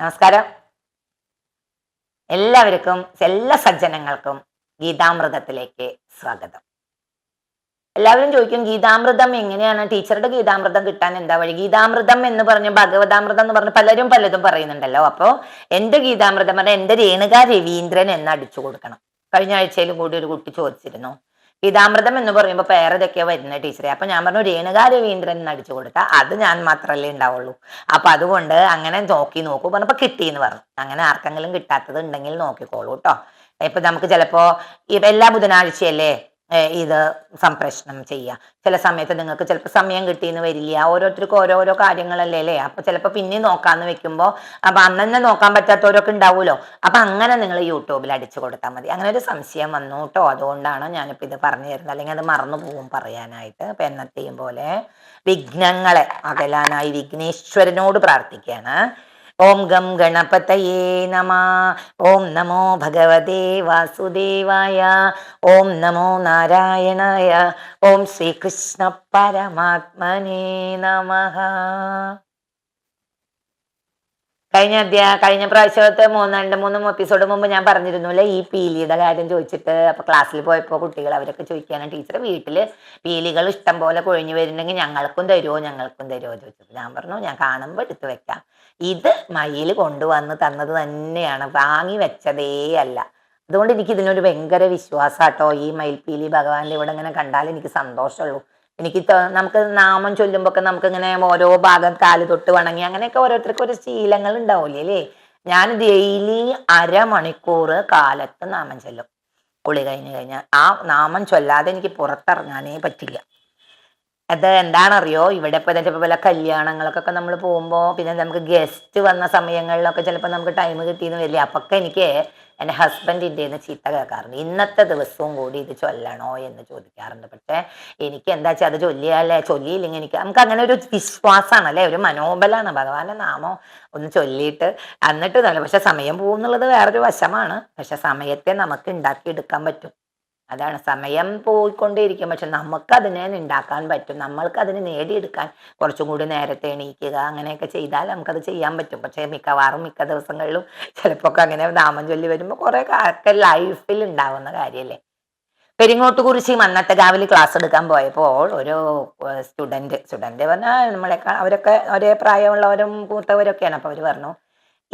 നമസ്കാരം. എല്ലാവർക്കും എല്ലാ സജ്ജനങ്ങൾക്കും ഗീതാമൃതത്തിലേക്ക് സ്വാഗതം. എല്ലാവരും ചോദിക്കും ഗീതാമൃതം എങ്ങനെയാണ്? ടീച്ചറുടെ ഗീതാമൃതം കിട്ടാൻ എന്താ വഴി? ഗീതാമൃതം എന്ന് പറഞ്ഞ് ഭഗവതാമൃതം എന്ന് പറഞ്ഞ് പലരും പലതും പറയുന്നുണ്ടല്ലോ. അപ്പോൾ എന്റെ ഗീതാമൃതം? പറഞ്ഞാൽ എന്റെ രേണുക രവീന്ദ്രൻ എന്ന് അടിച്ചു കൊടുക്കണം. കഴിഞ്ഞ ആഴ്ചയിലും കൂടി ഒരു കുട്ടി ചോദിച്ചിരുന്നു ഗീതാമൃതം എന്ന് പറയുമ്പോൾ പേരതൊക്കെയാ വരുന്നത് ടീച്ചറെ. അപ്പൊ ഞാൻ പറഞ്ഞു രേണുക രവീന്ദ്രൻ എന്ന് അടിച്ചു കൊടുത്താൽ അത് ഞാൻ മാത്രമല്ലേ ഉണ്ടാവുള്ളൂ. അപ്പൊ അതുകൊണ്ട് അങ്ങനെ നോക്കി നോക്കൂ കിട്ടി എന്ന് പറഞ്ഞു. അങ്ങനെ ആർക്കെങ്കിലും കിട്ടാത്തത് ഉണ്ടെങ്കിൽ നോക്കിക്കോളൂ കേട്ടോ ഇപ്പൊ നമുക്ക് ചിലപ്പോ എല്ലാ ബുധനാഴ്ചയല്ലേ ഇത് സംപ്രേഷണം ചെയ്യുക ചില സമയത്ത് നിങ്ങൾക്ക് ചിലപ്പോൾ സമയം കിട്ടിയെന്ന് വരില്ല. ഓരോരുത്തർക്കും ഓരോരോ കാര്യങ്ങളല്ലേ അല്ലേ? അപ്പൊ ചിലപ്പോൾ പിന്നെ നോക്കാന്ന് വെക്കുമ്പോൾ അപ്പൊ അന്ന് തന്നെ നോക്കാൻ പറ്റാത്തവരൊക്കെ ഉണ്ടാവുമല്ലോ അപ്പൊ അങ്ങനെ നിങ്ങൾ യൂട്യൂബിൽ അടിച്ചു കൊടുത്താൽ മതി. അങ്ങനെ ഒരു സംശയം വന്നു കേട്ടോ. അതുകൊണ്ടാണ് ഞാനിപ്പോൾ ഇത് പറഞ്ഞു തരുന്നത്. അല്ലെങ്കിൽ അത് മറന്നു പോകും പറയാനായിട്ട്. അപ്പൊ എന്നത്തെയും പോലെ വിഘ്നങ്ങളെ അകലാനായി വിഘ്നേശ്വരനോട് പ്രാർത്ഥിക്കുകയാണ്. ഓം ഗം ഗണപതയേ നമ. ഓം നമോ ഭഗവതേ വാസുദേവായ. ഓം നമോ നാരായണായ. ഓം ശ്രീകൃഷ്ണ പരമാത്മനേ നമ. കഴിഞ്ഞ അധ്യാ കഴിഞ്ഞ പ്രാവശ്യത്തെ മൂന്ന് രണ്ട് മൂന്ന് എപ്പിസോഡ് മുമ്പ് ഞാൻ പറഞ്ഞിരുന്നുല്ലേ ഈ പീലിയുടെ കാര്യം ചോദിച്ചിട്ട് അപ്പൊ ക്ലാസ്സിൽ പോയപ്പോൾ കുട്ടികൾ അവരൊക്കെ ചോദിക്കാണ് ടീച്ചർ വീട്ടിൽ പീലികൾ ഇഷ്ടം പോലെ കൊഴിഞ്ഞു വരുന്നുണ്ടെങ്കിൽ ഞങ്ങൾക്കും തരുമോ ഞങ്ങൾക്കും തരുമോ ചോദിച്ചത് ഞാൻ പറഞ്ഞു ഞാൻ കാണുമ്പോൾ എടുത്തു വെക്കാം. ഇത് മയിൽ കൊണ്ടുവന്ന് തന്നത് തന്നെയാണ്. വാങ്ങി വെച്ചതേ അല്ല. അതുകൊണ്ട് എനിക്ക് ഇതിനൊരു ഭയങ്കര വിശ്വാസാട്ടോ. ഈ മയിൽപ്പീലി ഭഗവാന്റെ ഇവിടെ ഇങ്ങനെ കണ്ടാൽ എനിക്ക് സന്തോഷമുള്ളൂ. എനിക്ക് നമുക്ക് നാമം ചൊല്ലുമ്പോൾ ഒക്കെ നമുക്ക് ഇങ്ങനെ ഓരോ ഭാഗം കാൽ തൊട്ട് വണങ്ങി അങ്ങനെയൊക്കെ ഓരോരുത്തർക്കും ഒരു ശീലങ്ങൾ ഉണ്ടാവില്ലേ അല്ലേ? ഞാൻ ഡെയിലി അരമണിക്കൂർ കാലത്ത് നാമം ചൊല്ലും. കുളി കഴിഞ്ഞ് കഴിഞ്ഞാൽ ആ നാമം ചൊല്ലാതെ എനിക്ക് പുറത്തിറങ്ങാനേ പറ്റില്ല. അത് എന്താണെന്നറിയോ? ഇവിടെ ഇപ്പൊ ചിലപ്പോൾ വല്ല കല്യാണങ്ങൾക്കൊക്കെ നമ്മൾ പോകുമ്പോൾ പിന്നെ നമുക്ക് ഗസ്റ്റ് വന്ന സമയങ്ങളിലൊക്കെ ചിലപ്പോൾ നമുക്ക് ടൈം കിട്ടിയെന്ന് വരില്ല. അപ്പൊക്കെ എനിക്ക് എന്റെ ഹസ്ബൻഡിന്റെ നിന്ന് ചീത്ത കേൾക്കാറുണ്ട്. ഇന്നത്തെ ദിവസവും കൂടി ഇത് ചൊല്ലണോ എന്ന് ചോദിക്കാറുണ്ട്. പക്ഷേ എനിക്ക് എന്താ വെച്ചാൽ അത് ചൊല്ലിയാലേ ചൊല്ലിയില്ലെങ്കിൽ എനിക്ക് നമുക്ക് അങ്ങനെ ഒരു വിശ്വാസമാണ് അല്ലേ? ഒരു മനോബലാണ്. ഭഗവാന്റെ നാമോ ഒന്ന് ചൊല്ലിയിട്ട് എന്നിട്ട് നല്ല പക്ഷെ സമയം പോകുന്നുള്ളത് വേറൊരു വശമാണ്. പക്ഷെ സമയത്തെ നമുക്ക് ഉണ്ടാക്കിയെടുക്കാൻ പറ്റും. അതാണ് സമയം പോയിക്കൊണ്ടേയിരിക്കും. പക്ഷെ നമുക്ക് അതിനെ ഉണ്ടാക്കാൻ പറ്റും. നമ്മൾക്ക് അതിന് നേടിയെടുക്കാൻ കുറച്ചും കൂടി നേരത്തെ എണീക്കുക അങ്ങനെയൊക്കെ ചെയ്താൽ നമുക്കത് ചെയ്യാൻ പറ്റും. പക്ഷേ മിക്കവാറും മിക്ക ദിവസങ്ങളിലും ചിലപ്പോൾ അങ്ങനെ നാമം ചൊല്ലി വരുമ്പോൾ കുറേ ഒക്കെ ലൈഫിൽ ഉണ്ടാവുന്ന കാര്യമല്ലേ? പെരിങ്ങോട്ട് കുറിച്ച് മന്നത്തെ കാവിൽ ക്ലാസ് എടുക്കാൻ പോയപ്പോൾ ഒരു സ്റ്റുഡന്റ് സ്റ്റുഡന്റ് പറഞ്ഞാൽ നമ്മളെ അവരൊക്കെ ഒരേ പ്രായമുള്ളവരും കൂട്ടവരൊക്കെയാണ്. അപ്പോൾ അവർ പറഞ്ഞു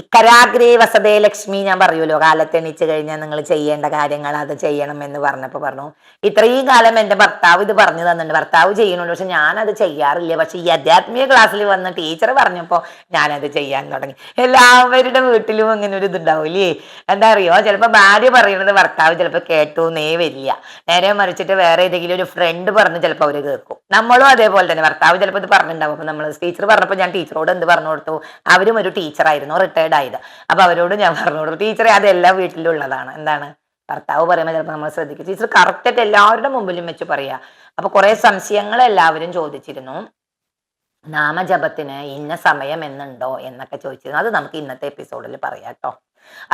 ഇക്കരാഗ്രേ വസതേ ലക്ഷ്മി ഞാൻ പറയുമല്ലോ കാലത്ത് എണീച്ച് കഴിഞ്ഞാൽ നിങ്ങൾ ചെയ്യേണ്ട കാര്യങ്ങൾ അത് ചെയ്യണം എന്ന് പറഞ്ഞപ്പോൾ പറഞ്ഞു. ഇത്രയും കാലം എന്റെ ഭർത്താവ് ഇത് പറഞ്ഞു തന്നിട്ടുണ്ട്. ഭർത്താവ് ചെയ്യുന്നുണ്ട് പക്ഷെ ഞാനത് ചെയ്യാറില്ല. പക്ഷെ ഈ അധ്യാത്മിക ക്ലാസ്സിൽ വന്ന ടീച്ചർ പറഞ്ഞപ്പോൾ ഞാനത് ചെയ്യാൻ തുടങ്ങി. എല്ലാവരുടെ വീട്ടിലും അങ്ങനെ ഒരു ഇതുണ്ടാവില്ലേ? എന്താ അറിയോ? ചിലപ്പോൾ ഭാര്യ പറയുന്നത് ഭർത്താവ് ചിലപ്പോൾ കേട്ടു നേ വരില്ല. നേരെ മറിച്ചിട്ട് വേറെ ഏതെങ്കിലും ഒരു ഫ്രണ്ട് പറഞ്ഞ് ചിലപ്പോൾ അവർ കേൾക്കും. നമ്മളും അതേപോലെ തന്നെ. ഭർത്താവ് ചിലപ്പോൾ ഇത് പറഞ്ഞിട്ടുണ്ടാവും. അപ്പൊ നമ്മൾ ടീച്ചർ പറഞ്ഞപ്പോൾ ഞാൻ ടീച്ചറോട് എന്ത് പറഞ്ഞു കൊടുത്തു? അവരും ഒരു ടീച്ചറായിരുന്നു. റിട്ടയർഡ് ആയത്. അപ്പൊ അവരോട് ഞാൻ പറഞ്ഞു കൊടുത്തു ടീച്ചറെ അതെല്ലാം വീട്ടിലുള്ളതാണ്. എന്താണ്? ഭർത്താവ് പറയുമ്പോൾ ചിലപ്പോൾ നമ്മൾ ശ്രദ്ധിക്കും. ടീച്ചർ കറക്റ്റായിട്ട് എല്ലാവരുടെ മുമ്പിലും വെച്ച് പറയാ. അപ്പൊ കുറെ സംശയങ്ങൾ എല്ലാവരും ചോദിച്ചിരുന്നു. നാമജപത്തിന് ഇന്ന സമയം എന്നുണ്ടോ എന്നൊക്കെ ചോദിച്ചിരുന്നു. അത് നമുക്ക് ഇന്നത്തെ എപ്പിസോഡിൽ പറയാം കേട്ടോ.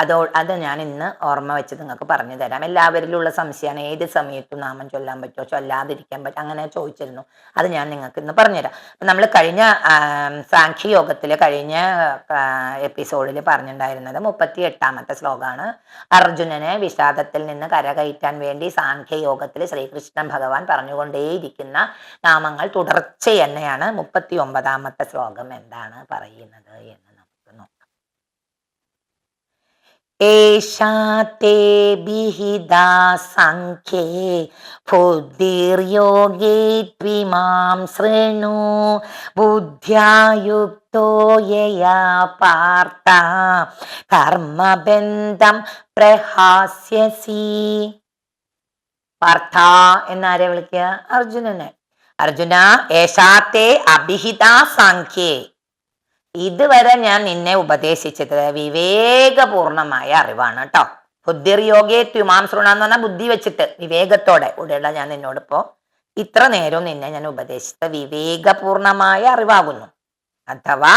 അതോ അത് ഞാൻ ഇന്ന് ഓർമ്മ വെച്ച് നിങ്ങൾക്ക് പറഞ്ഞു തരാം. എല്ലാവരിലുള്ള സംശയമാണ് ഏത് സമയത്തും നാമം ചൊല്ലാൻ പറ്റുമോ ചൊല്ലാതിരിക്കാൻ പറ്റും അങ്ങനെ ചോദിച്ചിരുന്നു. അത് ഞാൻ നിങ്ങൾക്ക് ഇന്ന് പറഞ്ഞുതരാം അപ്പം നമ്മൾ കഴിഞ്ഞ സാക്ഷി സാഖ്യയോഗത്തിൽ കഴിഞ്ഞ എപ്പിസോഡിൽ പറഞ്ഞിട്ടുണ്ടായിരുന്നത് മുപ്പത്തി എട്ടാമത്തെ ശ്ലോകമാണ്. അർജുനനെ വിഷാദത്തിൽ നിന്ന് കരകയറ്റാൻ വേണ്ടി സാഖ്യ യോഗത്തിൽ ശ്രീകൃഷ്ണൻ ഭഗവാൻ പറഞ്ഞുകൊണ്ടേയിരിക്കുന്ന നാമങ്ങൾ തുടർച്ച തന്നെയാണ് മുപ്പത്തി ഒമ്പതാമത്തെ ശ്ലോകം എന്താണ് പറയുന്നത് എന്ന് നമുക്ക് നോക്കാം ഏഷാ തേ കർമ്മബന്ധം പ്രഹാസ്യസി. പാർത്ഥ എന്നാരെ വിളിക്കുക? അർജുനനെ. അർജുന ഏഷാത്തെ അഭിഹിത സാഖ്യേ ഇതുവരെ ഞാൻ നിന്നെ ഉപദേശിച്ചത് വിവേകപൂർണമായ അറിവാണ് കേട്ടോ. ബുദ്ധിർയോഗേ ത്യുമാം ശൃണ എന്ന് പറഞ്ഞാൽ ബുദ്ധി വെച്ചിട്ട് വിവേകത്തോടെ ഉടയുള്ള ഞാൻ നിന്നോടിപ്പോ ഇത്ര നേരവും നിന്നെ ഞാൻ ഉപദേശിച്ചത് വിവേകപൂർണമായ അറിവാകുന്നു. അഥവാ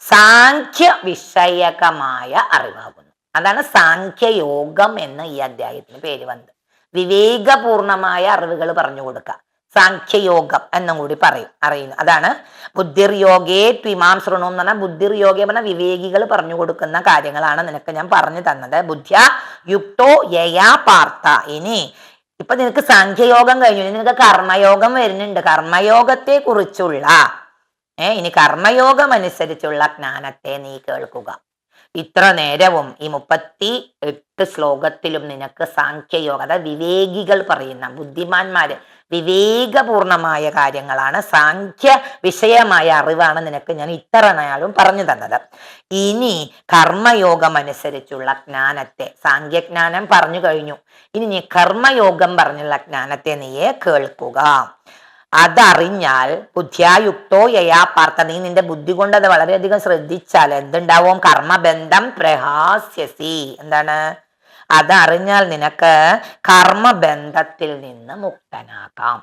സാഖ്യ വിഷയകമായ അറിവാകുന്നു. അതാണ് സാഖ്യയോഗം എന്ന് ഈ അധ്യായത്തിന് പേര് വന്നത്. വിവേകപൂർണമായ അറിവുകൾ പറഞ്ഞു കൊടുക്കുക സാഖ്യയോഗം എന്നും കൂടി പറയും അറിയുന്നു. അതാണ് ബുദ്ധിർയോഗേ ത്വിമാം ശൃണു എന്ന് പറഞ്ഞാൽ ബുദ്ധിർയോഗേ പറഞ്ഞ വിവേകികൾ പറഞ്ഞു കൊടുക്കുന്ന കാര്യങ്ങളാണ് നിനക്ക് ഞാൻ പറഞ്ഞു തന്നത്. ബുദ്ധ്യ യുക്തോ യയാ പാർത്ത ഇനി ഇപ്പൊ നിനക്ക് സാഖ്യയോഗം കഴിഞ്ഞു. നിനക്ക് കർമ്മയോഗം വരുന്നുണ്ട്. കർമ്മയോഗത്തെ കുറിച്ചുള്ള ഏ ഇനി കർമ്മയോഗം അനുസരിച്ചുള്ള ജ്ഞാനത്തെ നീ കേൾക്കുക. ഇത്ര നേരവും ഈ മുപ്പത്തി എട്ട് ശ്ലോകത്തിലും നിനക്ക് സാഖ്യയോഗം അതായത് വിവേകികൾ പറയുന്ന ബുദ്ധിമാന്മാര് വിവേകപൂർണമായ കാര്യങ്ങളാണ്. സാഖ്യ വിഷയമായ അറിവാണ് നിനക്ക് ഞാൻ ഇത്ര നാളും പറഞ്ഞു തന്നത്. ഇനി കർമ്മയോഗം അനുസരിച്ചുള്ള ജ്ഞാനത്തെ സാഖ്യജ്ഞാനം പറഞ്ഞു കഴിഞ്ഞു. ഇനി നീ കർമ്മയോഗം പറഞ്ഞുള്ള ജ്ഞാനത്തെ നീയെ കേൾക്കുക. അതറിഞ്ഞാൽ ബുദ്ധ്യായുക്തോ യയാ പാർത്ഥ നീ നിന്റെ ബുദ്ധി കൊണ്ട് അത് വളരെയധികം ശ്രദ്ധിച്ചാൽ എന്തുണ്ടാവും? കർമ്മബന്ധം പ്രഹാസ്യസി. എന്താണ്? അതറിഞ്ഞാൽ നിനക്ക് കർമ്മബന്ധത്തിൽ നിന്ന് മുക്തനാക്കാം.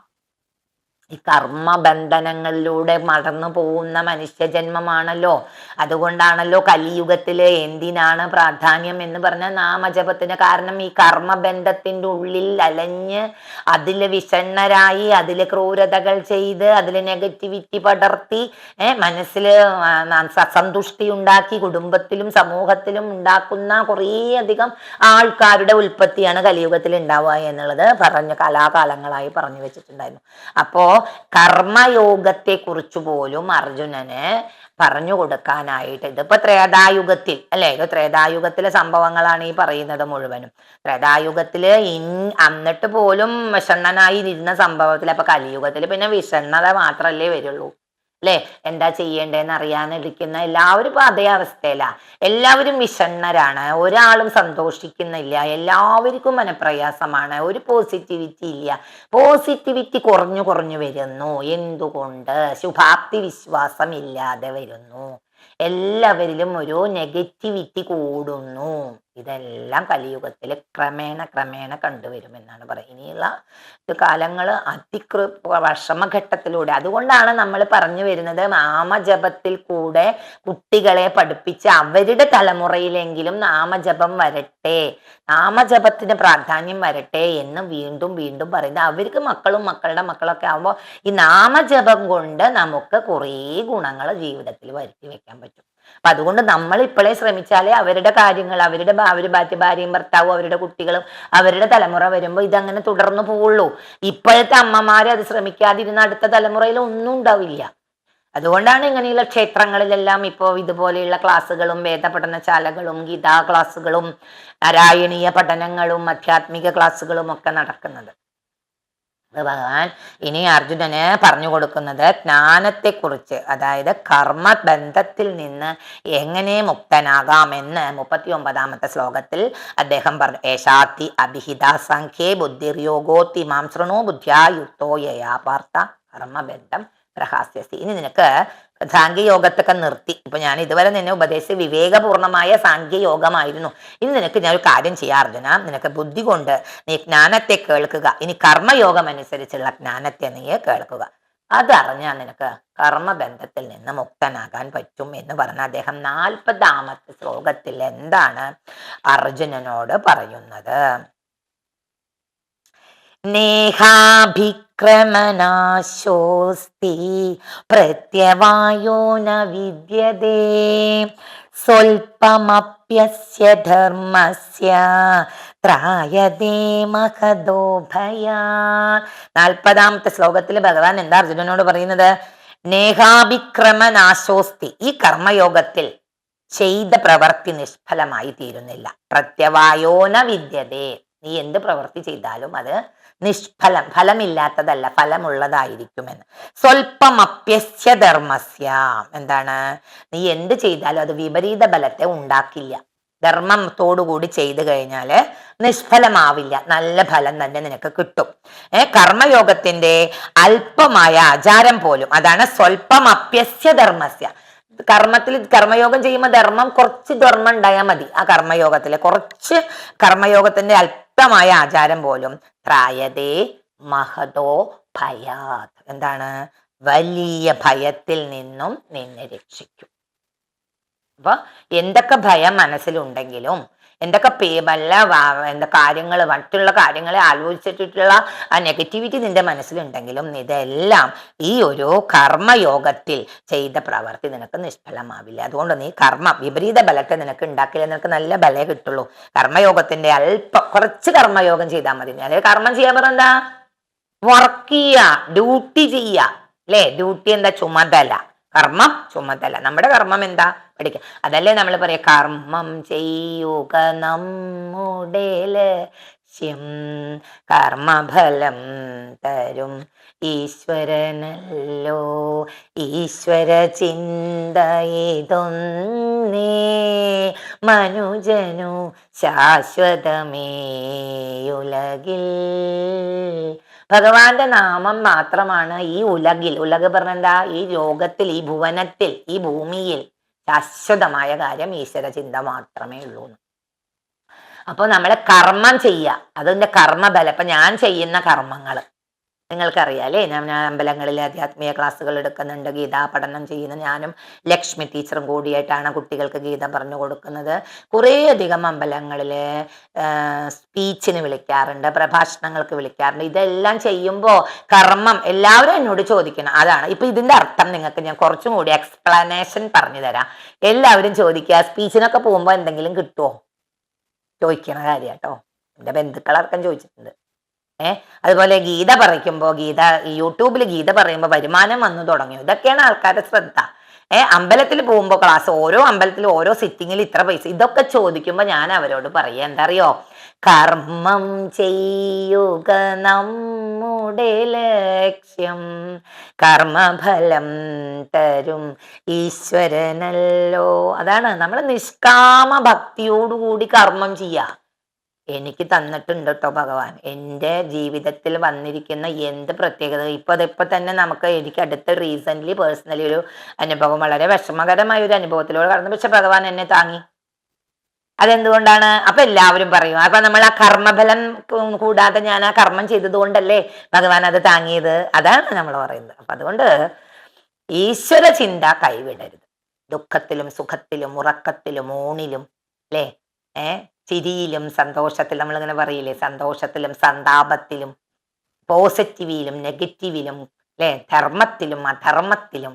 ഈ കർമ്മബന്ധനങ്ങളിലൂടെ മടന്നു പോകുന്ന മനുഷ്യജന്മമാണല്ലോ. അതുകൊണ്ടാണല്ലോ കലിയുഗത്തിൽ എന്തിനാണ് പ്രാധാന്യം എന്ന് പറഞ്ഞ നാമജപത്തിന് കാരണം ഈ കർമ്മബന്ധത്തിന്റെ ഉള്ളിൽ അലഞ്ഞ് അതിൽ വിഷണ്ണരായി അതിൽ ക്രൂരതകൾ ചെയ്ത് അതിൽ നെഗറ്റിവിറ്റി പടർത്തി മനസ്സിൽ അസന്തുഷ്ടി ഉണ്ടാക്കി കുടുംബത്തിലും സമൂഹത്തിലും ഉണ്ടാക്കുന്ന കുറേ അധികം ആൾക്കാരുടെ ഉൽപ്പത്തിയാണ് കലിയുഗത്തിൽ ഉണ്ടാവുക എന്നുള്ളത് പറഞ്ഞ കലാകാലങ്ങളായി പറഞ്ഞു വെച്ചിട്ടുണ്ടായിരുന്നു. അപ്പോ കർമ്മയോഗത്തെ കുറിച്ച് പോലും അർജുനന് പറഞ്ഞു കൊടുക്കാനായിട്ട്. ഇതിപ്പോ ത്രേതായുഗത്തിൽ അല്ലെ? ഇത് ത്രേതായുഗത്തിലെ സംഭവങ്ങളാണ് ഈ പറയുന്നത് മുഴുവനും. ത്രേതായുഗത്തിൽ ഇൻ അന്നിട്ട് പോലും വിഷണ്ണനായി ഇരുന്ന സംഭവത്തിൽ അപ്പൊ കലിയുഗത്തിൽ പിന്നെ വിഷണ്ണത മാത്രല്ലേ വരുള്ളൂ. അല്ലെ എന്താ ചെയ്യേണ്ടതെന്ന് അറിയാനിരിക്കുന്ന എല്ലാവരും ഇപ്പൊ അതേ അവസ്ഥയിലാണ് എല്ലാവരും വിഷണ്ണരാണ്. ഒരാളും സന്തോഷിക്കുന്നില്ല. എല്ലാവർക്കും മനപ്രയാസമാണ്. ഒരു പോസിറ്റിവിറ്റി ഇല്ല. പോസിറ്റിവിറ്റി കുറഞ്ഞു കുറഞ്ഞു വരുന്നു. എന്തുകൊണ്ട്? ശുഭാപ്തി വിശ്വാസം ഇല്ലാതെ വരുന്നു. എല്ലാവരിലും ഒരു നെഗറ്റിവിറ്റി കൂടുന്നു. ഇതെല്ലാം കലിയുഗത്തിൽ ക്രമേണ ക്രമേണ കണ്ടുവരുമെന്നാണ് പറയുന്നത്. ഇനിയുള്ള കാലങ്ങൾ അതികൃ വിഷമഘട്ടത്തിലൂടെ അതുകൊണ്ടാണ് നമ്മൾ പറഞ്ഞു വരുന്നത് നാമജപത്തിൽ കൂടെ കുട്ടികളെ പഠിപ്പിച്ച് അവരുടെ തലമുറയിലെങ്കിലും നാമജപം വരട്ടെ നാമജപത്തിന് പ്രാധാന്യം വരട്ടെ എന്ന് വീണ്ടും വീണ്ടും പറയുന്നത്. അവർക്ക് മക്കളും മക്കളുടെ മക്കളൊക്കെ ആകുമ്പോൾ ഈ നാമജപം കൊണ്ട് നമുക്ക് കുറേ ഗുണങ്ങൾ ജീവിതത്തിൽ വരുത്തി വെക്കാൻ പറ്റും. അപ്പൊ അതുകൊണ്ട് നമ്മൾ ഇപ്പോഴേ ശ്രമിച്ചാലേ അവരുടെ കാര്യങ്ങൾ അവരുടെ അവർ ഭാര്യ ഭാര്യയും ഭർത്താവും അവരുടെ കുട്ടികളും അവരുടെ തലമുറ വരുമ്പോൾ ഇതങ്ങനെ തുടർന്നു പോവുള്ളൂ. ഇപ്പോഴത്തെ അമ്മമാര് അത് ശ്രമിക്കാതിരുന്ന അടുത്ത തലമുറയിൽ ഒന്നും ഉണ്ടാവില്ല. അതുകൊണ്ടാണ് ഇങ്ങനെയുള്ള ക്ഷേത്രങ്ങളിലെല്ലാം ഇപ്പോൾ ഇതുപോലെയുള്ള ക്ലാസ്സുകളും വേദ പഠനശാലകളും ഗീതാ ക്ലാസ്സുകളും നാരായണീയ പഠനങ്ങളും ആധ്യാത്മിക ക്ലാസ്സുകളും ഒക്കെ നടക്കുന്നത്. ഭഗവാൻ ഇനി അർജുനന് പറഞ്ഞു കൊടുക്കുന്നത് ജ്ഞാനത്തെക്കുറിച്ച് അതായത് കർമ്മബന്ധത്തിൽ നിന്ന് എങ്ങനെ മുക്തനാകാമെന്ന് മുപ്പത്തി ഒമ്പതാമത്തെ ശ്ലോകത്തിൽ അദ്ദേഹം പറഞ്ഞു. ഏഷാത്തി അഭിഹിത സംഖ്യേ ബുദ്ധിർയോഗോത്തി മാംസൃണോ ബുദ്ധ്യായുക്തോ യയാ കർമ്മബന്ധം പ്രഹാസ്യസി ഇനി നിനക്ക് സാഖ്യയോഗത്തൊക്കെ നിർത്തി. ഇപ്പൊ ഞാൻ ഇതുവരെ നിന്നെ ഉപദേശിച്ച വിവേകപൂർണമായ സാഖ്യയോഗമായിരുന്നു. ഇനി നിനക്ക് ഞാൻ ഒരു കാര്യം ചെയ്യാം അർജുന. നിനക്ക് ബുദ്ധി കൊണ്ട് നീ ജ്ഞാനത്തെ കേൾക്കുക. ഇനി കർമ്മയോഗം അനുസരിച്ചുള്ള ജ്ഞാനത്തെ നീ കേൾക്കുക. അതറിഞ്ഞാൽ നിനക്ക് കർമ്മബന്ധത്തിൽ നിന്ന് മുക്തനാകാൻ പറ്റും എന്ന് പറഞ്ഞ അദ്ദേഹം നാൽപ്പതാമത്തെ ശ്ലോകത്തിൽ എന്താണ് അർജുനനോട് പറയുന്നത്? നേഹാഭിക്രമനാശോസ്തി പ്രത്യവായോ ന വിദ്യതേ. സ്വൽപ്പമപ്യസ്യ ധർമ്മസ്യ നാൽപ്പതാമത്തെ ശ്ലോകത്തിൽ ഭഗവാൻ എന്താ അർജുനനോട് പറയുന്നത്? നേഹാഭിക്രമനാശോസ്തി ഈ കർമ്മയോഗത്തിൽ ചെയ്ത പ്രവർത്തി നിഷ്ഫലമായി തീരുന്നില്ല. പ്രത്യവായോന വിദ്യതേ. നീ എന്ത് പ്രവൃത്തി ചെയ്താലും അത് നിഷ്ഫലം ഫലമില്ലാത്തതല്ല ഫലമുള്ളതായിരിക്കുമെന്ന്. സ്വൽപ്പം അപ്യസ്യ ധർമ്മസ്യ. എന്താണ്? നീ എന്ത് ചെയ്താലും അത് വിപരീത ബലത്തെ ഉണ്ടാക്കില്ല. ധർമ്മത്തോടുകൂടി ചെയ്തു കഴിഞ്ഞാൽ നിഷ്ഫലമാവില്ല. നല്ല ഫലം തന്നെ നിനക്ക് കിട്ടും. ഏ കർമ്മയോഗത്തിന്റെ അല്പമായ ആചാരം പോലും. അതാണ് സ്വൽപ്പം അപ്യസ്യ ധർമ്മസ്യ. കർമ്മത്തിൽ കർമ്മയോഗം ചെയ്യുമ്പോൾ ധർമ്മം കുറച്ച് ധർമ്മം ഉണ്ടായാൽ മതി. ആ കർമ്മയോഗത്തിലെ കുറച്ച് കർമ്മയോഗത്തിന്റെ അല്പമായ ആചാരം പോലും ത്രായതേ മഹതോ ഭയാത്. എന്താണ്? വലിയ ഭയത്തിൽ നിന്നും നിന്നെ രക്ഷിക്കും. അപ്പൊ എന്തൊക്കെ ഭയം മനസ്സിലുണ്ടെങ്കിലും എന്തൊക്കെ പേ വല്ല വ- എന്താ കാര്യങ്ങൾ മറ്റുള്ള കാര്യങ്ങളെ ആലോചിച്ചിട്ടുള്ള ആ നെഗറ്റിവിറ്റി നിന്റെ മനസ്സിലുണ്ടെങ്കിലും ഇതെല്ലാം ഈ ഒരു കർമ്മയോഗത്തിൽ ചെയ്ത പ്രവർത്തി നിനക്ക് നിഷ്ഫലമാവില്ല. അതുകൊണ്ട് നീ കർമ്മ വിപരീത ബലത്തെ നിനക്ക് ഉണ്ടാക്കില്ല നിനക്ക് നല്ല ബലേ കിട്ടുള്ളൂ. കർമ്മയോഗത്തിന്റെ അല്പം കുറച്ച് കർമ്മയോഗം ചെയ്താൽ മതി. അതായത് കർമ്മം ചെയ്യാൻ പറഞ്ഞ എന്താ? വർക്ക് ചെയ്യുക ഡ്യൂട്ടി ചെയ്യുക അല്ലേ? ഡ്യൂട്ടി എന്താ? ചുമതല. കർമ്മം ചുമതല. നമ്മുടെ കർമ്മം എന്താ? പഠിക്കുക അതല്ലേ നമ്മൾ പറയാ കർമ്മം ചെയ്യുക നമ്മുടെ ലക്ഷ്യം കർമ്മഫലം തരും ഈശ്വരനല്ലോ. ഈശ്വര ചിന്ത ഇതൊന്നേ മനുജനു ശാശ്വതമേയുലകിൽ. ഭഗവാന്റെ നാമം മാത്രമാണ് ഈ ഉലകിൽ ഉലക് പറഞ്ഞെന്താ ഈ ലോകത്തിൽ ഈ ഭുവനത്തിൽ ഈ ഭൂമിയിൽ ശാശ്വതമായ കാര്യം ഈശ്വര ചിന്ത മാത്രമേ ഉള്ളൂ അപ്പൊ നമ്മളെ കർമ്മം ചെയ്യുക. അതിന്റെ കർമ്മബലം ഇപ്പൊ ഞാൻ ചെയ്യുന്ന കർമ്മങ്ങൾ. നിങ്ങൾക്കറിയാം അല്ലേ? ഞാൻ അമ്പലങ്ങളിൽ ആധ്യാത്മിക ക്ലാസ്സുകൾ എടുക്കുന്നുണ്ട് ഗീതാ പഠനം ചെയ്യുന്ന. ഞാനും ലക്ഷ്മി ടീച്ചറും കൂടിയായിട്ടാണ് കുട്ടികൾക്ക് ഗീത പറഞ്ഞു കൊടുക്കുന്നത്. കുറേയധികം അമ്പലങ്ങളിൽ സ്പീച്ചിന് വിളിക്കാറുണ്ട് പ്രഭാഷണങ്ങൾക്ക് വിളിക്കാറുണ്ട്. ഇതെല്ലാം ചെയ്യുമ്പോൾ കർമ്മം എല്ലാവരും എന്നോട് ചോദിക്കണം. അതാണ്. ഇപ്പം ഇതിന്റെ അർത്ഥം നിങ്ങൾക്ക് ഞാൻ കുറച്ചും കൂടി എക്സ്പ്ലനേഷൻ പറഞ്ഞു തരാം. എല്ലാവരും ചോദിക്കുക സ്പീച്ചിനൊക്കെ പോകുമ്പോൾ എന്തെങ്കിലും കിട്ടുമോ ചോദിക്കണ കാര്യം കേട്ടോ എന്റെ ബന്ധുക്കളടക്കം ചോദിച്ചിട്ടുണ്ട്. ഏ? അതുപോലെ ഗീത പറിക്കുമ്പോൾ ഗീത യൂട്യൂബിൽ ഗീത പറയുമ്പോൾ വരുമാനം വന്നു തുടങ്ങി. ഇതൊക്കെയാണ് ആൾക്കാരുടെ ശ്രദ്ധ. ഏഹ് അമ്പലത്തിൽ പോകുമ്പോൾ ക്ലാസ് ഓരോ അമ്പലത്തിലും ഓരോ സിറ്റിങ്ങിൽ ഇത്ര പൈസ ഇതൊക്കെ ചോദിക്കുമ്പോൾ ഞാൻ അവരോട് പറയുക എന്താ അറിയോ കർമ്മം ചെയ്യുക നമ്മുടെ ലക്ഷ്യം. കർമ്മഫലം തരും ഈശ്വരനല്ലോ. അതാണ് നമ്മൾ നിഷ്കാമ ഭക്തിയോടുകൂടി കർമ്മം ചെയ്യുക എനിക്ക് തന്നിട്ടുണ്ട് കേട്ടോ ഭഗവാൻ. എന്റെ ജീവിതത്തിൽ വന്നിരിക്കുന്ന എന്ത് പ്രത്യേകത? ഇപ്പൊ അതിപ്പോ തന്നെ നമുക്ക് എനിക്ക് അടുത്ത റീസെന്റ് പേഴ്സണലി ഒരു അനുഭവം വളരെ വിഷമകരമായ ഒരു അനുഭവത്തിലൂടെ കടന്നു. പക്ഷെ ഭഗവാൻ എന്നെ താങ്ങി. അതെന്തുകൊണ്ടാണ്? അപ്പൊ എല്ലാവരും പറയും അപ്പൊ നമ്മൾ ആ കർമ്മഫലം കൂടാതെ ഞാൻ ആ കർമ്മം ചെയ്തത് കൊണ്ടല്ലേ ഭഗവാൻ അത് താങ്ങിയത്? അതാണ് നമ്മൾ പറയുന്നത്. അപ്പൊ അതുകൊണ്ട് ഈശ്വര ചിന്ത കൈവിടരുത്. ദുഃഖത്തിലും സുഖത്തിലും ഉറക്കത്തിലും ഊണിലും അല്ലേ? ഏ? ചിരിയിലും സന്തോഷത്തിലും നമ്മളിങ്ങനെ പറയില്ലേ? സന്തോഷത്തിലും സന്താപത്തിലും പോസിറ്റീവിലും നെഗറ്റീവിലും അല്ലെ ധർമ്മത്തിലും അധർമ്മത്തിലും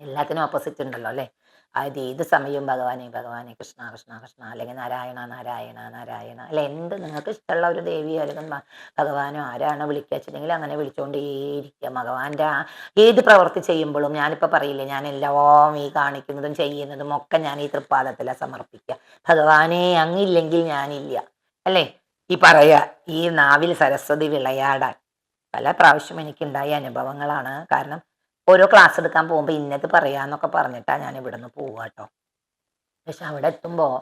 എല്ലാത്തിനും ഓപ്പോസിറ്റ് ഉണ്ടല്ലോ അല്ലെ അതായത് ഏത് സമയവും ഭഗവാനെ ഭഗവാനെ കൃഷ്ണ കൃഷ്ണ കൃഷ്ണ അല്ലെങ്കിൽ നാരായണ നാരായണ നാരായണ. അല്ലെ എന്ത് നിങ്ങൾക്ക് ഇഷ്ടമുള്ള ഒരു ദേവി അല്ലെങ്കിൽ ഭഗവാനോ ആരാണോ വിളിക്കുക വെച്ചിട്ടുണ്ടെങ്കിൽ അങ്ങനെ വിളിച്ചുകൊണ്ടേയിരിക്കുക ഭഗവാന്റെ ഏത് പ്രവൃത്തി ചെയ്യുമ്പോഴും ഞാനിപ്പോൾ പറയില്ലേ ഞാൻ എല്ലാം ഈ കാണിക്കുന്നതും ചെയ്യുന്നതും ഒക്കെ ഞാൻ ഈ തൃപ്പാദത്തിലാണ് സമർപ്പിക്കുക. ഭഗവാനെ അങ്ങില്ലെങ്കിൽ ഞാനില്ല. അല്ലേ? ഈ പറയുക ഈ നാവിൽ സരസ്വതി വിളയാടാൻ. പല പ്രാവശ്യം എനിക്കുണ്ടായ അനുഭവങ്ങളാണ്. കാരണം ഓരോ ക്ലാസ് എടുക്കാൻ പോകുമ്പോൾ ഇന്നത് പറയാന്നൊക്കെ പറഞ്ഞിട്ടാ ഞാൻ ഇവിടെ നിന്ന് പോവുക കേട്ടോ പക്ഷെ അവിടെ എത്തുമ്പോൾ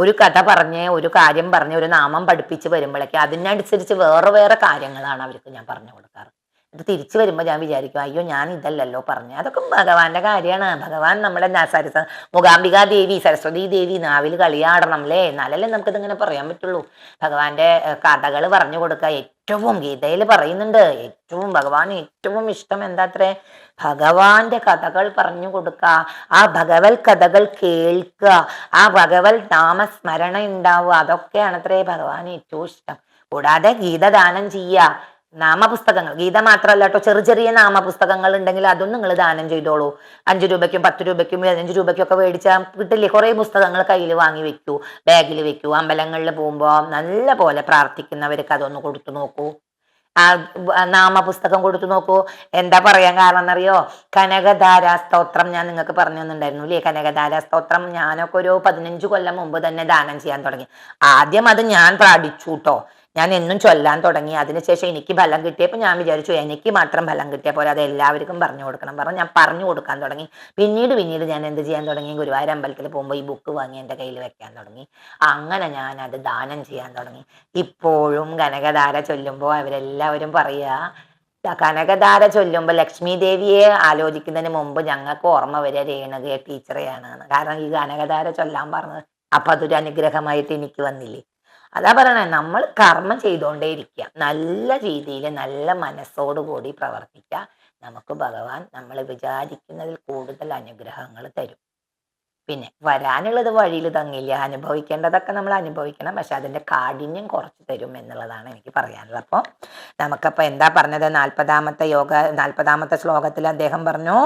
ഒരു കഥ പറഞ്ഞ് ഒരു കാര്യം പറഞ്ഞ് ഒരു നാമം പഠിപ്പിച്ച് വരുമ്പോഴേക്ക് അതിനനുസരിച്ച് വേറെ വേറെ കാര്യങ്ങളാണ് അവർക്ക് ഞാൻ പറഞ്ഞു കൊടുക്കാറ്. ഇത് തിരിച്ചു വരുമ്പോൾ ഞാൻ വിചാരിക്കും അയ്യോ ഞാൻ ഇതല്ലല്ലോ പറഞ്ഞു. അതൊക്കെ ഭഗവാന്റെ കാര്യമാണ് ഭഗവാൻ നമ്മളെ സരസ മുഖാംബിക ദേവി സരസ്വതി ദേവി നാവിൽ കളിയാടണം അല്ലേ എന്നാലല്ലേ നമുക്കിതിങ്ങനെ പറയാൻ പറ്റുള്ളൂ. ഭഗവാന്റെ കഥകൾ പറഞ്ഞു കൊടുക്കുക ഏറ്റവും ഗീതയിൽ പറയുന്നുണ്ട്. ഏറ്റവും ഭഗവാൻ ഏറ്റവും ഇഷ്ടം എന്താത്രേ ഭഗവാന്റെ കഥകൾ പറഞ്ഞു കൊടുക്കുക ആ ഭഗവത് കഥകൾ കേൾക്കുക. ആ ഭഗവത് നാമസ്മരണ ഉണ്ടാവുക. അതൊക്കെയാണ് അത്രേ ഭഗവാൻ ഏറ്റവും ഇഷ്ടം. കൂടാതെ ഗീത ദാനം ചെയ്യുക. നാമപുസ്തകങ്ങൾ. ഗീത മാത്രമല്ല കേട്ടോ. ചെറിയ ചെറിയ നാമപുസ്തകങ്ങൾ ഉണ്ടെങ്കിൽ അതും നിങ്ങൾ ദാനം ചെയ്തോളൂ. അഞ്ച് രൂപയ്ക്കും പത്ത് രൂപയ്ക്കും പതിനഞ്ച് രൂപയ്ക്കും ഒക്കെ മേടിച്ചാൽ കിട്ടില്ലേ? കുറേ പുസ്തകങ്ങൾ കയ്യിൽ വാങ്ങി വെക്കൂ. ബാഗിൽ വെക്കൂ. അമ്പലങ്ങളിൽ പോകുമ്പോൾ നല്ല പോലെ പ്രാർത്ഥിക്കുന്നവർക്ക് അതൊന്ന് കൊടുത്തു നോക്കൂ. നാമപുസ്തകം കൊടുത്തു നോക്കൂ. എന്താ പറയാൻ കാരണം എന്നറിയോ കനകധാരാ സ്തോത്രം ഞാൻ നിങ്ങൾക്ക് പറഞ്ഞു തന്നിട്ടുണ്ടായിരുന്നു അല്ലേ? കനകധാരാ സ്തോത്രം ഞാനൊക്കെ ഒരു പതിനഞ്ച് കൊല്ലം മുമ്പ് തന്നെ ദാനം ചെയ്യാൻ തുടങ്ങി. ആദ്യം അത് ഞാൻ പ്രാടിച്ചു കേട്ടോ ഞാൻ എന്നും ചൊല്ലാൻ തുടങ്ങി. അതിനുശേഷം എനിക്ക് ഫലം കിട്ടിയപ്പോൾ ഞാൻ വിചാരിച്ചു എനിക്ക് മാത്രം ഫലം കിട്ടിയ പോലെ അത് എല്ലാവർക്കും പറഞ്ഞു കൊടുക്കണം. പറഞ്ഞു ഞാൻ പറഞ്ഞു കൊടുക്കാൻ തുടങ്ങി. പിന്നീട് പിന്നീട് ഞാൻ എന്ത് ചെയ്യാൻ തുടങ്ങി? ഗുരുവായൂർ അമ്പലത്തിൽ പോകുമ്പോൾ ഈ ബുക്ക് വാങ്ങി എന്റെ കയ്യിൽ വെക്കാൻ തുടങ്ങി. അങ്ങനെ ഞാൻ അത് ദാനം ചെയ്യാൻ തുടങ്ങി. ഇപ്പോഴും കനകധാര ചൊല്ലുമ്പോൾ അവരെല്ലാവരും പറയുക കനകധാര ചൊല്ലുമ്പോൾ ലക്ഷ്മി ദേവിയെ ആലോചിക്കുന്നതിന് മുമ്പ് ഞങ്ങൾക്ക് ഓർമ്മ വരെ രേണുക ടീച്ചറെയാണ് കാരണം ഈ കനകധാര ചൊല്ലാൻ പറഞ്ഞത് അപ്പൊ അതൊരു അനുഗ്രഹമായിട്ട് എനിക്ക് വന്നില്ലേ? അതാ പറയണേ നമ്മൾ കർമ്മം ചെയ്തുകൊണ്ടേ ഇരിക്കുക നല്ല രീതിയിൽ നല്ല മനസ്സോടുകൂടി പ്രവർത്തിക്കുക. നമുക്ക് ഭഗവാൻ നമ്മൾ വിചാരിക്കുന്നതിൽ കൂടുതൽ അനുഗ്രഹങ്ങൾ തരും. പിന്നെ വരാനുള്ളത് വഴിയിൽ തങ്ങില്ല. അനുഭവിക്കേണ്ടതൊക്കെ നമ്മൾ അനുഭവിക്കണം. പക്ഷെ അതിന്റെ കാഠിന്യം കുറച്ച് തരും എന്നുള്ളതാണ് എനിക്ക് പറയാനുള്ളത്. അപ്പോൾ നമുക്കപ്പോൾ എന്താ പറഞ്ഞത്? നാൽപ്പതാമത്തെ യോഗ നാൽപ്പതാമത്തെ ശ്ലോകത്തിൽ അദ്ദേഹം പറഞ്ഞു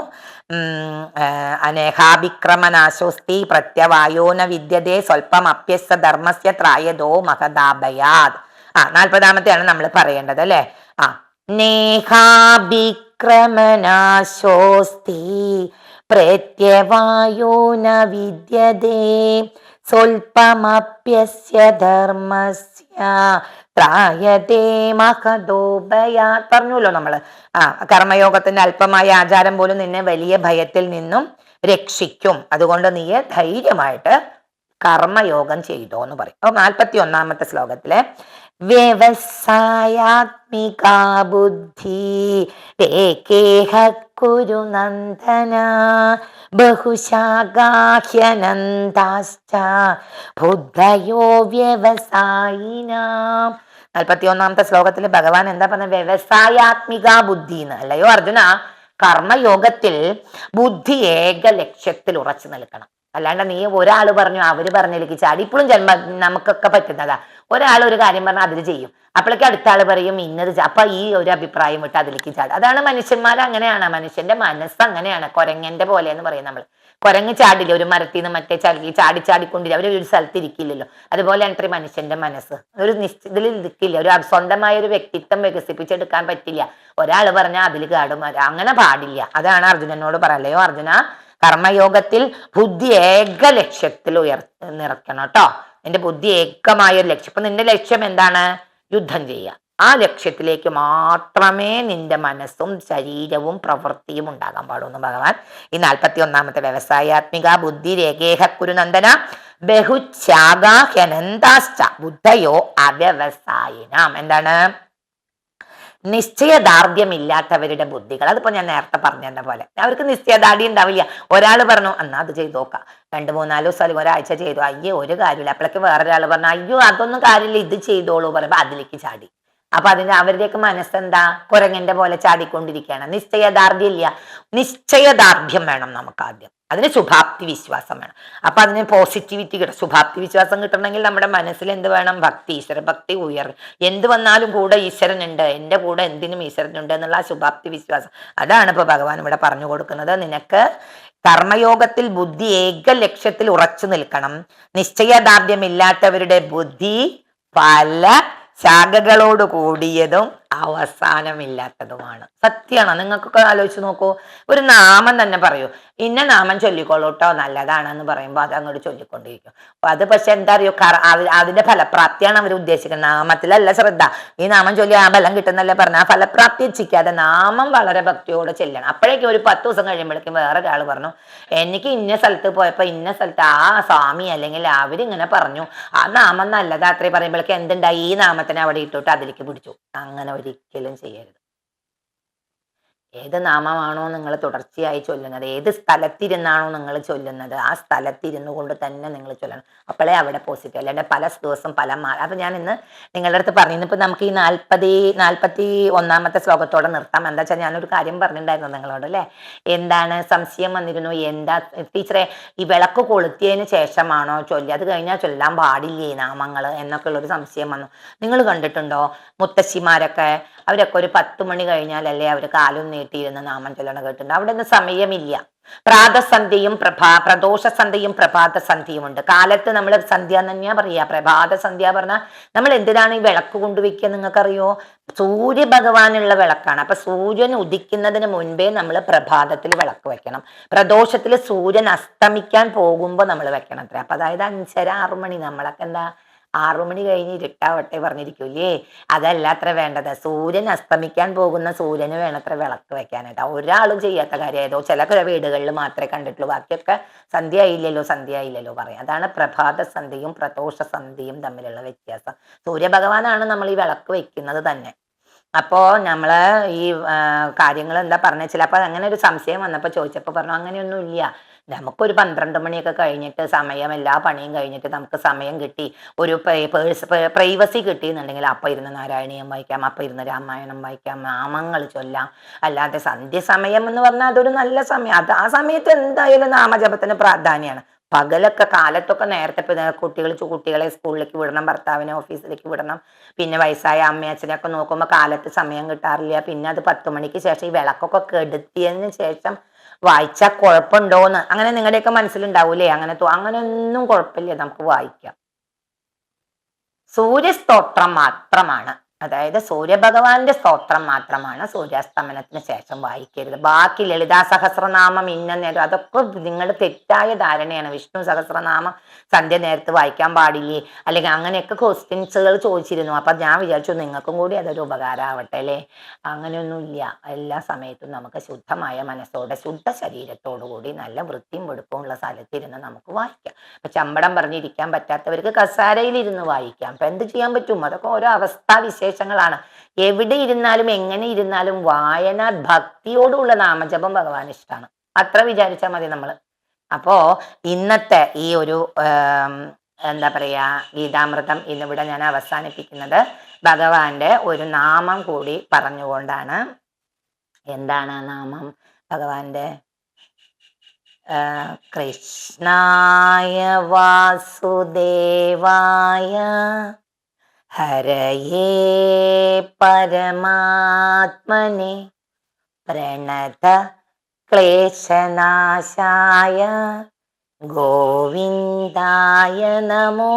അനേഹാഭിക്രമനാശോസ്തി പ്രത്യവായോന വിദ്യതേ സ്വല്പം അപ്യസ്ത ധർമ്മസ്യ ത്രായതോ മഹദാഭയാത്. ആ നാൽപ്പതാമത്തെയാണ് നമ്മൾ പറയേണ്ടത് അല്ലേ? ആ നേഹാഭിക്രമനാശോസ്തി പ്രത്യവായോ ന വിദ്യതേ സ്വൽപമപ്യസ്യ ധർമ്മസ്യ. ത്രായതേ മഹദോഭയാ. പറഞ്ഞല്ലോ നമ്മൾ. ആ കർമ്മയോഗത്തിന്റെ അല്പമായ ആചാരം പോലും നിന്നെ വലിയ ഭയത്തിൽ നിന്നും രക്ഷിക്കും. അതുകൊണ്ട് നീ ധൈര്യമായിട്ട് കർമ്മയോഗം ചെയ്തോ എന്ന് പറയും. അപ്പൊ നാൽപ്പത്തി ഒന്നാമത്തെ ശ്ലോകത്തിലെ വ്യവസായാത്മിക ബുദ്ധി രേഖേഹ കുരു നന്ദന. ബഹുശാഖാഹ്യനന്താശ്ച ബുദ്ധയോ വ്യവസായിനാം. നാൽപ്പത്തി ഒന്നാമത്തെ ശ്ലോകത്തിൽ ഭഗവാൻ എന്താ പറഞ്ഞ? വ്യവസായാത്മിക ബുദ്ധി എന്ന് അല്ലയോ അർജുന? കർമ്മയോഗത്തിൽ ബുദ്ധി ഏക ലക്ഷ്യത്തിൽ ഉറച്ചു നിൽക്കണം. അല്ലാണ്ട് നീ ഒരാൾ പറഞ്ഞു അവർ പറഞ്ഞിരിക്കും ചാടി. ഇപ്പോഴും ജന്മ നമുക്കൊക്കെ പറ്റുന്നതാ. ഒരാൾ ഒരു കാര്യം പറഞ്ഞാൽ അതിൽ ചെയ്യും. അപ്പോഴേക്ക് അടുത്ത ആൾ പറയും ഇന്നത് അപ്പൊ ഈ ഒരു അഭിപ്രായം വിട്ട് അതിലേക്ക് ചാടും. അതാണ് മനുഷ്യന്മാർ അങ്ങനെയാണ്. മനുഷ്യന്റെ മനസ്സ് അങ്ങനെയാണ്. കൊരങ്ങന്റെ പോലെ എന്ന് പറയും നമ്മൾ കുരങ്ങ് ചാടില്ല ഒരു മരത്തിൽ നിന്ന് മറ്റേ ചാടി ചാടി ചാടിക്കൊണ്ടില്ല അവർ ഒരു സ്ഥലത്ത് ഇരിക്കില്ലല്ലോ. അതുപോലെയാണ് ഇത്ര മനുഷ്യന്റെ മനസ്സ്. ഒരു നിശ്ചിതിൽ ഇരിക്കില്ല ഒരു സ്വന്തമായ ഒരു വ്യക്തിത്വം വികസിപ്പിച്ചെടുക്കാൻ പറ്റില്ല. ഒരാൾ പറഞ്ഞാൽ അതിൽ കാടും അങ്ങനെ പാടില്ല. അതാണ് അർജുനനോട് പറയല്ലയോ അർജുന? കർമ്മയോഗത്തിൽ ബുദ്ധി ഏക ലക്ഷ്യത്തിൽ ഉയർ നിറക്കണം കേട്ടോ. നിന്റെ ബുദ്ധി ഏകമായ ഒരു ലക്ഷ്യം. ഇപ്പൊ നിന്റെ ലക്ഷ്യം എന്താണ്? യുദ്ധം ചെയ്യുക. ആ ലക്ഷ്യത്തിലേക്ക് മാത്രമേ നിന്റെ മനസ്സും ശരീരവും പ്രവൃത്തിയും ഉണ്ടാകാൻ പാടൂ എന്ന് ഭഗവാൻ ഈ നാൽപ്പത്തി ഒന്നാമത്തെ വ്യവസായാത്മിക ബുദ്ധി രേഖേഹ കുരുനന്ദന ബഹുശാഖാഹ്യനന്താശ്ച ബുദ്ധയോ അവ്യവസായിനാം. എന്താണ്? നിശ്ചയദാർഢ്യമില്ലാത്തവരുടെ ബുദ്ധികൾ. അതിപ്പോ ഞാൻ നേരത്തെ പറഞ്ഞ പോലെ. അവർക്ക് നിശ്ചയദാർഢ്യം ഉണ്ടാവില്ല. ഒരാൾ പറഞ്ഞു എന്നാ അത് ചെയ്ത് നോക്കാം. രണ്ട് മൂന്നാൽ ദിവസം അല്ലെങ്കിൽ ഒരാഴ്ച ചെയ്തു. അയ്യോ ഒരു കാര്യമില്ല. അപ്പോഴേക്ക് വേറൊരാൾ പറഞ്ഞു അയ്യോ അതൊന്നും കാര്യമില്ല. ഇത് ചെയ്തോളൂ പറയുമ്പോ അതിലേക്ക് ചാടി. അപ്പൊ അതിന് അവരുടെയൊക്കെ മനസ്സെന്താ? കുരങ്ങന്റെ പോലെ ചാടിക്കൊണ്ടിരിക്കുകയാണ്. നിശ്ചയദാർഢ്യം ഇല്ല നിശ്ചയദാർഢ്യം വേണം നമുക്ക് ആദ്യം അതിന് ശുഭാപ്തി വിശ്വാസം വേണം. അപ്പൊ അതിന് പോസിറ്റിവിറ്റി കിട്ടും ശുഭാപ്തി വിശ്വാസം കിട്ടണമെങ്കിൽ നമ്മുടെ മനസ്സിൽ എന്ത് വേണം? ഭക്തി ഈശ്വര ഭക്തി ഉയർ. എന്ത് വന്നാലും കൂടെ ഈശ്വരനുണ്ട്. എന്റെ കൂടെ എന്തിനും ഈശ്വരനുണ്ട് എന്നുള്ള ആ ശുഭാപ്തി വിശ്വാസം. അതാണ് ഇപ്പൊ ഭഗവാൻ ഇവിടെ പറഞ്ഞു കൊടുക്കുന്നത്. നിനക്ക് കർമ്മയോഗത്തിൽ ബുദ്ധി ഏക ലക്ഷ്യത്തിൽ ഉറച്ചു നിൽക്കണം. നിശ്ചയദാർഢ്യമില്ലാത്തവരുടെ ബുദ്ധി പല ശാഖകളോട് കൂടിയതും അവസാനമില്ലാത്തതുമാണ്. സത്യമാണ്? നിങ്ങൾക്കൊക്കെ ആലോചിച്ച് നോക്കൂ. ഒരു നാമം തന്നെ പറയൂ. ഇന്ന നാമം ചൊല്ലിക്കോളൂ കേട്ടോ നല്ലതാണെന്ന് പറയുമ്പോൾ അത് അങ്ങോട്ട് ചൊല്ലിക്കൊണ്ടിരിക്കും. അപ്പൊ അത് പക്ഷെ എന്താ അറിയോ അതിന്റെ ഫലപ്രാപ്തിയാണ് അവർ ഉദ്ദേശിക്കുന്നത്. നാമത്തിലല്ല ശ്രദ്ധ. ഈ നാമം ചൊല്ലി ആ ബലം കിട്ടുന്നല്ലേ പറഞ്ഞ ആ ഫലപ്രാപ്തി ഇച്ഛിക്കാതെ നാമം വളരെ ഭക്തിയോടെ ചെല്ലണം. അപ്പോഴേക്കും ഒരു പത്ത് ദിവസം കഴിയുമ്പോഴേക്കും വേറെ ഒരാൾ പറഞ്ഞു എനിക്ക് ഇന്ന സ്ഥലത്ത് പോയപ്പോ ഇന്ന സ്ഥലത്ത് ആ സ്വാമി അല്ലെങ്കിൽ അവരിങ്ങനെ പറഞ്ഞു. ആ നാമം നല്ലതാ. അത്രേ പറയുമ്പോഴേക്കും എന്തുണ്ടായി? ഈ നാമത്തിനെ അവിടെ ഇട്ടോട്ട് അതിലേക്ക് പിടിച്ചു. അങ്ങനെ ഒരിക്കലും ചെയ്യരുത് ഏത് നാമമാണോ നിങ്ങൾ തുടർച്ചയായി ചൊല്ലുന്നത്? ഏത് സ്ഥലത്തിരുന്നാണോ നിങ്ങൾ ചൊല്ലുന്നത്? ആ സ്ഥലത്തിരുന്നു കൊണ്ട് തന്നെ നിങ്ങൾ ചൊല്ലണം. അപ്പോഴേ അവിടെ പോസിറ്റീവ് അല്ലാണ്ട് പല ദിവസം പല മാ അപ്പൊ ഞാൻ ഇന്ന് നിങ്ങളുടെ അടുത്ത് പറഞ്ഞു ഇപ്പൊ നമുക്ക് ഈ നാൽപ്പതി നാൽപ്പത്തി ഒന്നാമത്തെ ശ്ലോകത്തോടെ നിർത്താം. എന്താ വെച്ചാൽ ഞാനൊരു കാര്യം പറഞ്ഞിട്ടുണ്ടായിരുന്നു നിങ്ങളോട് അല്ലേ? എന്താണ് സംശയം വന്നിരുന്നു? എന്താ ടീച്ചറെ ഈ വിളക്ക് കൊളുത്തിയതിന് ശേഷമാണോ ചൊല്ലി? അത് കഴിഞ്ഞാൽ ചൊല്ലാൻ പാടില്ലേ നാമങ്ങൾ എന്നൊക്കെ ഉള്ളൊരു സംശയം വന്നു. നിങ്ങൾ കണ്ടിട്ടുണ്ടോ മുത്തശ്ശിമാരൊക്കെ? അവരൊക്കെ ഒരു പത്ത് മണി കഴിഞ്ഞാലല്ലേ അവർ കാലും നീട്ടിയിരുന്ന് നാമം ചൊല്ലണ അവിടെ ഒന്നും സമയമില്ല. പ്രാതസന്ധ്യയും പ്രഭാ പ്രദോഷ സന്ധ്യയും പ്രഭാത സന്ധ്യയും ഉണ്ട് കാലത്ത് നമ്മൾ സന്ധ്യ തന്നെയാ പറയാ. പ്രഭാത സന്ധ്യ പറഞ്ഞാൽ നമ്മൾ എന്തിനാണ് ഈ വിളക്ക് കൊണ്ടുവയ്ക്കുക നിങ്ങൾക്കറിയോ? സൂര്യ ഭഗവാനുള്ള വിളക്കാണ്. അപ്പൊ സൂര്യൻ ഉദിക്കുന്നതിന് മുൻപേ നമ്മൾ പ്രഭാതത്തിൽ വിളക്ക് വെക്കണം. പ്രദോഷത്തിൽ സൂര്യൻ അസ്തമിക്കാൻ പോകുമ്പോൾ നമ്മൾ വെക്കണം അത്ര. അപ്പൊ അതായത് അഞ്ചര ആറു മണി നമ്മളൊക്കെ എന്താ ആറു മണി കഴിഞ്ഞ് ഇരുട്ടാവട്ടെ പറഞ്ഞിരിക്കൂലേ അതല്ല അത്ര വേണ്ടത്. സൂര്യൻ അസ്തമിക്കാൻ പോകുന്ന സൂര്യന് വേണത്ര വിളക്ക് വെക്കാനായിട്ട്. ഒരാളും ചെയ്യാത്ത കാര്യം ഏതോ ചില വീടുകളിൽ മാത്രമേ കണ്ടിട്ടുള്ളൂ. ബാക്കിയൊക്കെ സന്ധ്യ ആയില്ലല്ലോ സന്ധ്യ ആയില്ലല്ലോ പറയാം. അതാണ് പ്രഭാത സന്ധ്യയും പ്രദോഷ സന്ധ്യയും തമ്മിലുള്ള വ്യത്യാസം. സൂര്യഭഗവാനാണ് നമ്മൾ ഈ വിളക്ക് വെക്കുന്നത് തന്നെ. അപ്പോ നമ്മൾ ഈ കാര്യങ്ങൾ എന്താ പറഞ്ഞ ചിലപ്പോ അങ്ങനെ ഒരു സംശയം വന്നപ്പോൾ ചോദിച്ചപ്പോൾ പറഞ്ഞു അങ്ങനെയൊന്നും ഇല്ല നമുക്കൊരു പന്ത്രണ്ട് മണിയൊക്കെ കഴിഞ്ഞിട്ട് സമയം എല്ലാ പണിയും കഴിഞ്ഞിട്ട് നമുക്ക് സമയം കിട്ടി. ഒരു പേഴ്സ് പ്രൈവസി കിട്ടിയെന്നുണ്ടെങ്കിൽ അപ്പം ഇരുന്ന് നാരായണീയം വായിക്കാം അപ്പം ഇരുന്ന് രാമായണം വായിക്കാം നാമങ്ങൾ ചൊല്ലാം. അല്ലാതെ സന്ധ്യ സമയം എന്ന് പറഞ്ഞാൽ അതൊരു നല്ല സമയം. അത് ആ സമയത്ത് എന്തായാലും നാമജപത്തിന് പ്രാധാന്യമാണ് പകലൊക്കെ കാലത്തൊക്കെ നേരത്തെ കുട്ടികൾ കുട്ടികളെ സ്കൂളിലേക്ക് വിടണം ഭർത്താവിനെ ഓഫീസിലേക്ക് വിടണം. പിന്നെ വയസ്സായ അമ്മയച്ഛനെയൊക്കെ നോക്കുമ്പോൾ കാലത്ത് സമയം കിട്ടാറില്ല. പിന്നെ അത് പത്ത് മണിക്ക് ശേഷം ഈ വിളക്കൊക്കെ കെടുത്തിയതിന് ശേഷം വായിച്ചാൽ കുഴപ്പമുണ്ടോന്ന് അങ്ങനെ നിങ്ങളുടെയൊക്കെ മനസ്സിലുണ്ടാവൂലേ? അങ്ങനെ അങ്ങനെ ഒന്നും കുഴപ്പമില്ല നമുക്ക് വായിക്കാം. സൂര്യസ്തോത്രം മാത്രമാണ്. അതായത് സൂര്യഭഗവാന്റെ സ്തോത്രം മാത്രമാണ് സൂര്യാസ്തമനത്തിന് ശേഷം വായിക്കരുത്. ബാക്കി ലളിതാ സഹസ്രനാമം ഇന്ന നേരം അതൊക്കെ നിങ്ങൾ തെറ്റായ ധാരണയാണ്. വിഷ്ണു സഹസ്രനാമം സന്ധ്യ നേരത്ത് വായിക്കാൻ പാടില്ലേ? അല്ലെങ്കിൽ അങ്ങനെയൊക്കെ ക്വസ്റ്റ്യൻസുകൾ ചോദിച്ചിരുന്നു. അപ്പൊ ഞാൻ വിചാരിച്ചു നിങ്ങൾക്കും കൂടി അതൊരു ഉപകാരമാവട്ടെ അല്ലേ? അങ്ങനെയൊന്നുമില്ല. എല്ലാ സമയത്തും നമുക്ക് ശുദ്ധമായ മനസ്സോടെ ശുദ്ധ ശരീരത്തോടു കൂടി നല്ല വൃത്തിയും വെടുപ്പും ഉള്ള സ്ഥലത്തിരുന്ന് നമുക്ക് വായിക്കാം. ഇപ്പൊ ചമ്പടം പറഞ്ഞിരിക്കാൻ പറ്റാത്തവർക്ക് കസാരയിലിരുന്ന് വായിക്കാം. അപ്പൊ എന്ത് ചെയ്യാൻ പറ്റും? അതൊക്കെ ഓരോ അവസ്ഥാ വിശേഷങ്ങളാണ് എവിടെ ഇരുന്നാലും എങ്ങനെ ഇരുന്നാലും വായന ഭക്തിയോടുള്ള നാമജപം ഭഗവാൻ ഇഷ്ടമാണ് അത്ര വിചാരിച്ചാൽ മതി നമ്മൾ അപ്പോ ഇന്നത്തെ ഈ ഒരു എന്താ പറയാ ഗീതാമൃതം ഇന്നിവിടെ ഞാൻ അവസാനിപ്പിക്കുന്നത്. ഭഗവാന്റെ ഒരു നാമം കൂടി പറഞ്ഞുകൊണ്ടാണ്. എന്താണ് നാമം? ഭഗവാന്റെ കൃഷ്ണായ വാസുദേവായ हरये परमात्मने प्रणत क्लेशनाशाय गोविन्दाय नमो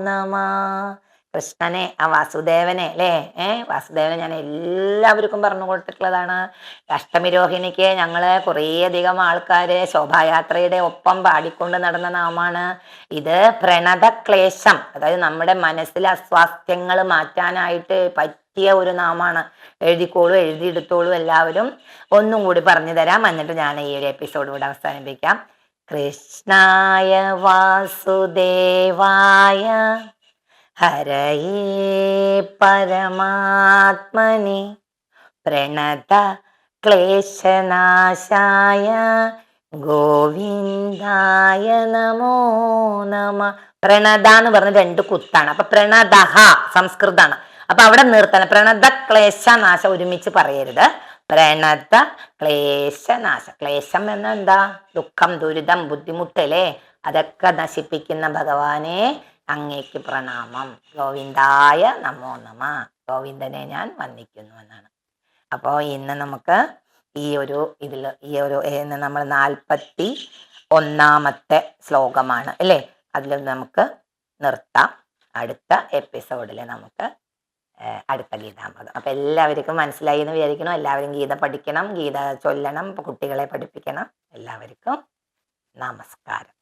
नमः। കൃഷ്ണനെ ആ വാസുദേവനെ അല്ലേ? ഏ വാസുദേവനെ ഞാൻ എല്ലാവർക്കും പറഞ്ഞു കൊടുത്തിട്ടുള്ളതാണ്. അഷ്ടമിരോഹിണിക്ക് ഞങ്ങൾ കുറേയധികം ആൾക്കാര് ശോഭായാത്രയുടെ ഒപ്പം പാടിക്കൊണ്ട് നടന്ന നാമാണ്. ഇത് പ്രണതക്ലേശം അതായത് നമ്മുടെ മനസ്സിലെ അസ്വാസ്ഥ്യങ്ങൾ മാറ്റാനായിട്ട് പറ്റിയ ഒരു നാമാണ്. എഴുതിക്കോളൂ എഴുതിയെടുത്തോളൂ എല്ലാവരും. ഒന്നും കൂടി പറഞ്ഞു തരാം. എന്നിട്ട് ഞാൻ ഈ ഒരു എപ്പിസോഡ് ഇവിടെ അവസാനിപ്പിക്കാം. കൃഷ്ണായ വാസുദേവായ ഹരയേ പരമാത്മനി. പ്രണത ക്ലേശനാശായ ഗോവിന്ദായ നമോ നമ. പ്രണത എന്ന് പറഞ്ഞ രണ്ട് കുത്താണ്. അപ്പൊ പ്രണതഹ സംസ്കൃതാണ്. അപ്പൊ അവിടെ നിർത്തണം. പ്രണത ക്ലേശനാശ ഒരുമിച്ച് പറയരുത്. പ്രണത ക്ലേശനാശ ക്ലേശം എന്നെന്താ ദുഃഖം ദുരിതം ബുദ്ധിമുട്ടല്ലേ? അതൊക്കെ നശിപ്പിക്കുന്ന ഭഗവാനെ അങ്ങേക്ക് പ്രണാമം. ഗോവിന്ദായ നമോ നമ. ഗോവിന്ദനെ ഞാൻ വന്ദിക്കുന്നു എന്നാണ്. അപ്പോൾ ഇന്ന് നമുക്ക് ഈ ഒരു ഇതിൽ ഈ ഒരു ഇന്ന് നമ്മൾ നാൽപ്പത്തി ഒന്നാമത്തെ ശ്ലോകമാണ് അല്ലേ? അതിൽ നമുക്ക് നിർത്താം. അടുത്ത എപ്പിസോഡിൽ നമുക്ക് അടുത്ത ഗീതാമൃതം അപ്പൊ എല്ലാവർക്കും മനസ്സിലായി എന്ന് വിചാരിക്കണം എല്ലാവരും ഗീത പഠിക്കണം ഗീത ചൊല്ലണം കുട്ടികളെ പഠിപ്പിക്കണം. എല്ലാവർക്കും നമസ്കാരം.